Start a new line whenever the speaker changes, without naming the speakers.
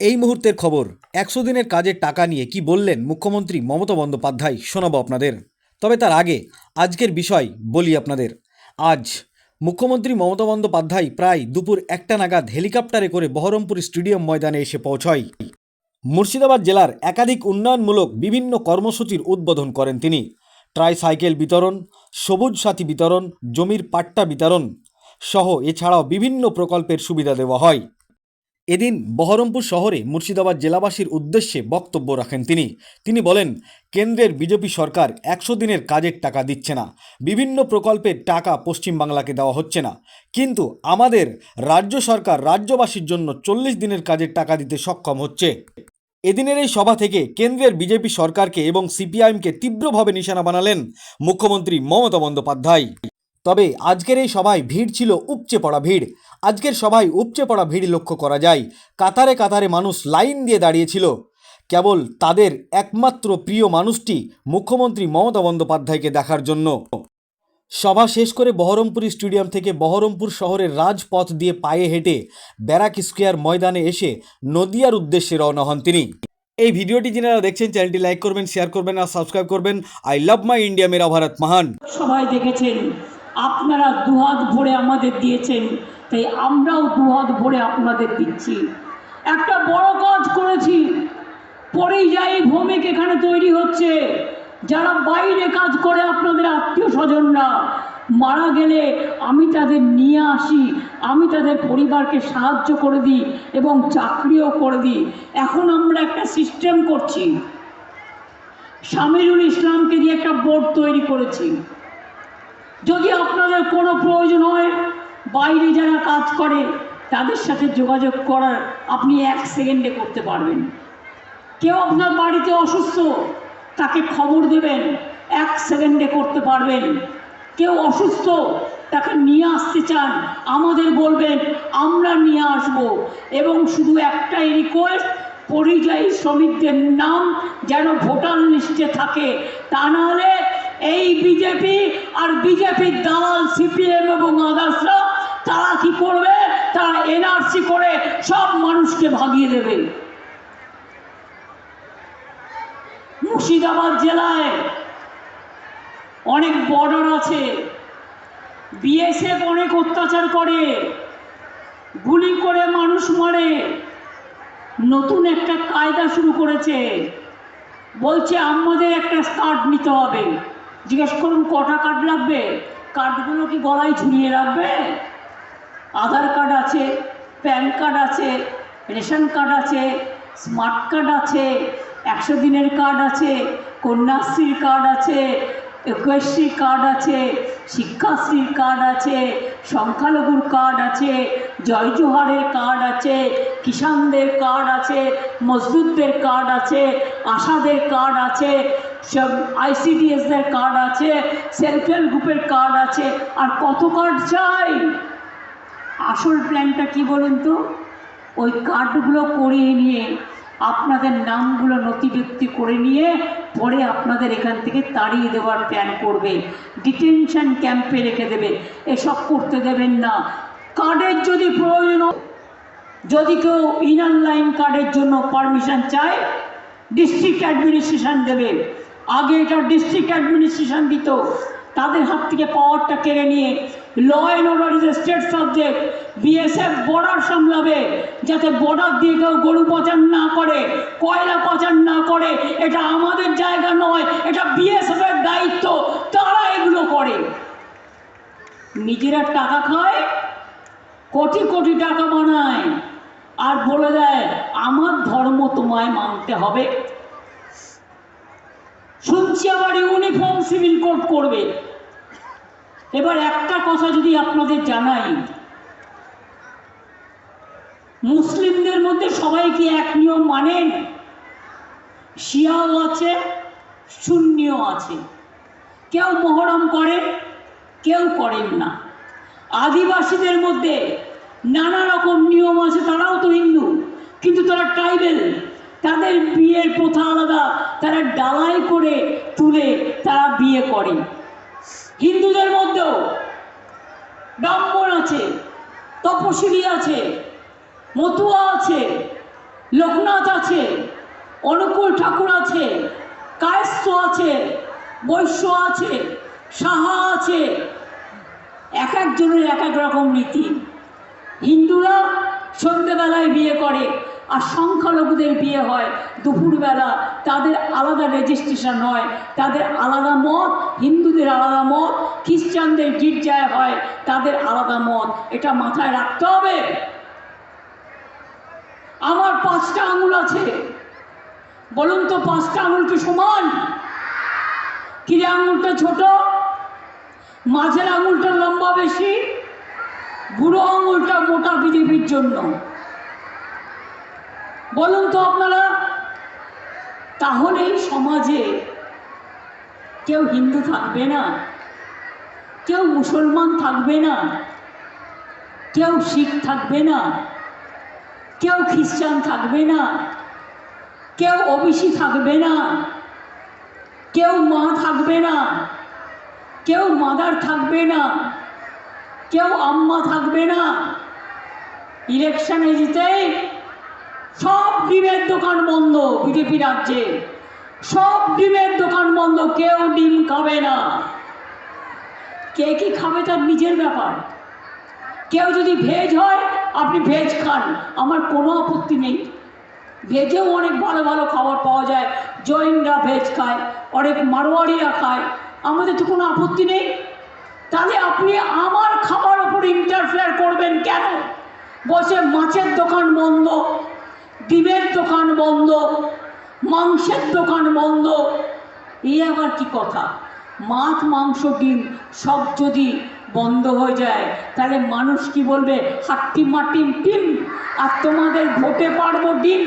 এই মুহূর্তের খবর, একশো দিনের কাজের টাকা নিয়ে কি বললেন মুখ্যমন্ত্রী মমতা বন্দ্যোপাধ্যায় শোনাবো আপনাদের। তবে তার আগে আজকের বিষয় বলি আপনাদের। আজ মুখ্যমন্ত্রী মমতা বন্দ্যোপাধ্যায় প্রায় দুপুর একটা নাগাদ হেলিকপ্টারে করে বহরমপুর স্টেডিয়াম ময়দানে এসে পৌঁছয়। মুর্শিদাবাদ জেলার একাধিক উন্নয়নমূলক বিভিন্ন কর্মসূচির উদ্বোধন করেন তিনি। ট্রাইসাইকেল বিতরণ, সবুজ সাথী বিতরণ, জমির পাট্টা বিতরণ সহ এছাড়াও বিভিন্ন প্রকল্পের সুবিধা দেওয়া হয়। এদিন বহরমপুর শহরে মুর্শিদাবাদ জেলাবাসীর উদ্দেশ্যে বক্তব্য রাখেন তিনি। তিনি বলেন, কেন্দ্রের বিজেপি সরকার একশো দিনের কাজের টাকা দিচ্ছে না। বিভিন্ন প্রকল্পের টাকা পশ্চিমবাংলাকে দেওয়া হচ্ছে না। কিন্তু আমাদের রাজ্য সরকার রাজ্যবাসীর জন্য চল্লিশ দিনের কাজের টাকা দিতে সক্ষম হচ্ছে। এদিনের এই সভা থেকে কেন্দ্রের বিজেপি সরকারকে এবং সিপিআইএমকে তীব্রভাবে নিশানা বানালেন মুখ্যমন্ত্রী মমতা বন্দ্যোপাধ্যায়। তবে আজকের এই সভায় ভিড় ছিল উপচে পড়া ভিড়। আজকের সভায় উপচে পড়া ভিড় লক্ষ্য করা যায়। কাতারে কাতারে মানুষ লাইন দিয়ে দাঁড়িয়েছিল। কেবল তাদের একমাত্র প্রিয় মানুষটি মুখ্যমন্ত্রী মমতা বন্দ্যোপাধ্যায়কে দেখার জন্য। সভা শেষ করে বহরমপুর স্টেডিয়াম থেকে বহরমপুর শহরের রাজপথ দিয়ে পায়ে হেঁটে ব্যারাক স্কোয়ার ময়দানে এসে নদিয়ার উদ্দেশ্যে রওনা হন তিনি। এই ভিডিওটি যারা দেখছেন, চ্যানেলটি লাইক করবেন, শেয়ার করবেন আর সাবস্ক্রাইব করবেন। আই লাভ মাই ইন্ডিয়া, মেরা ভারত, মহান।
সবাই দেখেছেন আপনারা দুহাত ভরে আমাদের দিয়েছেন, তাই আমরাও দুহাত ভরে আপনাদের দিচ্ছি। একটা বড় কাজ করেছি পরিযায়ী ভূমিক এখানে তৈরি হচ্ছে। যারা বাইরে কাজ করে আপনাদের আত্মীয় স্বজনরা মারা গেলে আমি তাদের নিয়ে আসি, আমি তাদের পরিবারকে সাহায্য করে দিই এবং চাকরিও করে দিই। এখন আমরা একটা সিস্টেম করছি। শামিরুল ইসলামকে দিয়ে একটা বোর্ড তৈরি করেছি। যদি আপনাদের কোনো প্রয়োজন হয়, বাইরে যারা কাজ করে, তাদের সাথে যোগাযোগ করার আপনি এক সেকেন্ডে করতে পারবেন। কেউ আপনার বাড়িতে অসুস্থ, তাকে খবর দেবেন, এক সেকেন্ডে করতে পারবেন। কেউ অসুস্থ, তাকে নিয়ে আসতে চান, আমাদের বলবেন, আমরা নিয়ে আসব। এবং শুধু একটাই রিকোয়েস্ট পরিযায়ী শ্রমিকদের নাম যেন ভোটার লিস্টে থাকে। তা নাহলে এই বিজেপি আর বিজেপির দালাল সিপিএম এবং আদার্সরা তারা কি করবে? তারা এনআরসি করে সব মানুষকে ভাগিয়ে দেবে। মুর্শিদাবাদ জেলায় অনেক বর্ডার আছে। বিএসএফ অনেক অত্যাচার করে। গুলি করে মানুষ মারে। নতুন একটা কায়দা শুরু করেছে। বলছে আমাদের একটা কার্ড নিতে হবে। জিজ্ঞেস করুন কটা কার্ড লাগবে? কার্ডগুলো কি গলায় ঝুলিয়ে রাখবে? আধার কার্ড আছে প্যান কার্ড আছে রেশন কার্ড আছে স্মার্ট কার্ড আছে, একশো দিনের কার্ড আছে, কন্যাশ্রীর কার্ড আছে একুশশ্রীর কার্ড আছে, শিক্ষাশ্রীর কার্ড আছে, সংখ্যালঘুর কার্ড আছে জয় জোহারের কার্ড আছে, কিষানদের কার্ড আছে, মজদুরদের কার্ড আছে, আশাদের কার্ড আছে, সব আইসিডিএসদের কার্ড আছে, সেলফ হেল্প গ্রুপের কার্ড আছে, আর কত কার্ড চাই? আসল প্ল্যানটা কি বলুন তো? ওই কার্ডগুলো করিয়ে নিয়ে আপনাদের নামগুলো নথিভুক্তি করে নিয়ে পরে আপনাদের এখান থেকে তাড়িয়ে দেওয়ার প্ল্যান করবে। ডিটেনশন ক্যাম্পে রেখে দেবে। এসব করতে দেবেন না। কার্ডের যদি প্রয়োজন, যদি কেউ ইনার লাইন কার্ডের জন্য পারমিশন চায় ডিস্ট্রিক্ট অ্যাডমিনিস্ট্রেশন দেবে। আগে এটা ডিস্ট্রিক্ট অ্যাডমিনিস্ট্রেশন দিত। তাদের হাত থেকে পাওয়ারটা কেড়ে নিয়ে law and order is a state subject BSF border সামলাবে। যাতে বর্ডার দিয়ে কেউ গরু পাচার না করে, কয়লা পাচার না করে, এটা আমাদের জায়গা নয়, এটা বিএসএফ এর দায়িত্ব, তারা এগুলো করে। নিজেরা টাকা খায়, কোটি কোটি টাকা বানায়, আর বলে দেয়, আমার ধর্ম তোমায় মানতে হবে। শুনছি আবার ইউনিফর্ম সিভিল কোড করবে। এবার একটা কথা যদি আপনাদের জানাই মুসলিমদের মধ্যে সবাই কি এক নিয়ম মানেন। শিয়াও আছে শূন্যও আছে। কেউ মহরম করেন, কেউ করেন না। আদিবাসীদের মধ্যে নানা রকম নিয়ম আছে, তারাও তো হিন্দু। কিন্তু তারা ট্রাইবেল। তাদের বিয়ের প্রথা আলাদা, তারা ডালাই করে তুলে তারা বিয়ে করে। হিন্দুদের মধ্যেও ব্রাহ্মণ আছে, তপশিলি আছে মতুয়া আছে, লোকনাথ আছে, অনুকূল ঠাকুর আছে, কায়স্থ আছে, বৈশ্য আছে, সাহা আছে। এক একজনের এক এক রকম নীতি হিন্দুরা সন্ধ্যেবেলায় বিয়ে করে আর সংখ্যালঘুদের বিয়ে হয় দুপুরবেলা। তাদের আলাদা রেজিস্ট্রেশন হয়, তাদের আলাদা মত, হিন্দুদের আলাদা মত, খ্রিস্টানদের গির্জায় হয়, তাদের আলাদা মত। এটা মাথায় রাখতে হবে। আমার পাঁচটা আঙুল আছে। বলুন তো পাঁচটা আঙুল কি সমান? কিরে আঙুলটা ছোট? মাঝের আঙুলটা লম্বা বেশি? বুড়ো আঙুলটা মোটা বিজেপির জন্য। বলুন তো আপনারা, তাহলেই সমাজে কেউ হিন্দু থাকবে না, কেউ মুসলমান থাকবে না, কেউ শিখ থাকবে না কেউ খ্রিস্টান থাকবে না। কেউ ওবিসি থাকবে না। কেউ মা থাকবে না। কেউ মাদার থাকবে না। কেউ আম্মা থাকবে না। ইলেকশনে জিতেই সব ডিমের দোকান বন্ধ বিজেপি রাজ্যে। সব ডিমের দোকান বন্ধ। কেউ ডিম খাবে না। কে কি খাবে তার নিজের ব্যাপার? কেউ যদি ভেজ হয়, আপনি ভেজ খান। আমার কোনো আপত্তি নেই। ভেজেও অনেক ভালো ভালো খাবার পাওয়া যায়। জৈনরা ভেজ খায়, অনেক মারোয়াড়িরা খায়। আমাদের তো কোনো আপত্তি নেই। তাহলে আপনি আমার খাবার ওপর ইন্টারফেয়ার করবেন কেন? বসে মাছের দোকান বন্ধ, ডিমের দোকান বন্ধ, মাংসের দোকান বন্ধ। এই আবার কি কথা? মাছ, মাংস, ডিম সব যদি বন্ধ হয়ে যায়, তাহলে মানুষ কি বলবে? হাট্টি মাটিম টিম আর তোমাদের ভোটে পারব ডিম।